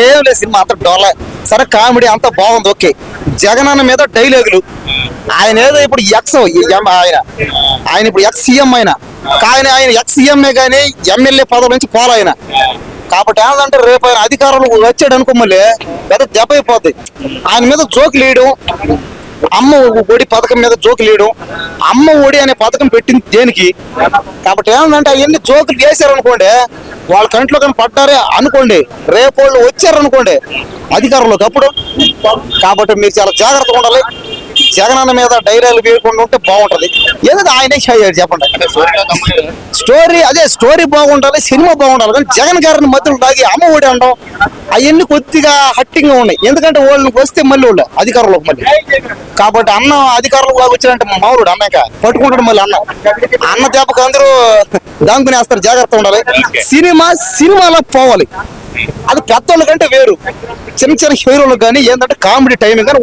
ఏం లేదు సినిమా అంత డొల్ల సరే కామెడీ అంత బాగుంది ఓకే. జగన్ అన్న మీద డైలాగులు. ఆయన ఏదో ఇప్పుడు ఎక్స్ ఆయన. ఆయన ఇప్పుడు ఎక్స్ సీఎం ఆయన కానీ ఆయన ఎక్స్ సీఎంఏ కానీ ఎమ్మెల్యే పదవి నుంచి పోలా ఆయన. కాబట్టి ఏంటంటే రేపు ఆయన అధికారంలో వచ్చాడు అనుకో మళ్ళీ పెద్ద దెబ్బ అయిపోద్ది. ఆయన మీద జోకులు వేయడం అమ్మ ఒడి పథకం మీద జోకులు వేయడం అమ్మ ఒడి అనే పథకం పెట్టింది దేనికి? కాబట్టి ఏంటంటే అవన్నీ జోకులు వేసారు అనుకోండి వాళ్ళ కంట్లో కానీ పడ్డారే అనుకోండి రేపు వాళ్ళు వచ్చారనుకోండి అధికారంలోకి అప్పుడు. కాబట్టి మీరు చాలా జాగ్రత్తగా ఉండాలి. జగనన్న మీద డైరీలు వేయకుండా ఉంటే బాగుంటది. ఏదో ఆయనే చేయాలి చెప్పండి. స్టోరీ అదే స్టోరీ బాగుండాలి సినిమా బాగుండాలి కానీ జగన్ గారిని మధ్యలో తాగి అమ్మ ఒడి అనడం అవన్నీ కొద్దిగా హట్టింగ్గా ఉన్నాయి. ఎందుకంటే వాళ్ళకి వస్తే మళ్ళీ వాళ్ళు అధికారంలోకి మళ్ళీ. కాబట్టి అన్న అధికారంలోకి వచ్చినంటే మా మామూలుడు అన్నాక పట్టుకుంటాడు మళ్ళీ అన్న. అన్న దెబ్బకు అందరూ దాంకునేస్తారు జాగ్రత్త ఉండాలి. సినిమా సినిమాలో పోవాలి. అది పెద్దోళ్ళ కంటే వేరు. చిన్న చిన్న హీరోలకు కానీ ఏంటంటే కామెడీ టైమింగ్ కానీ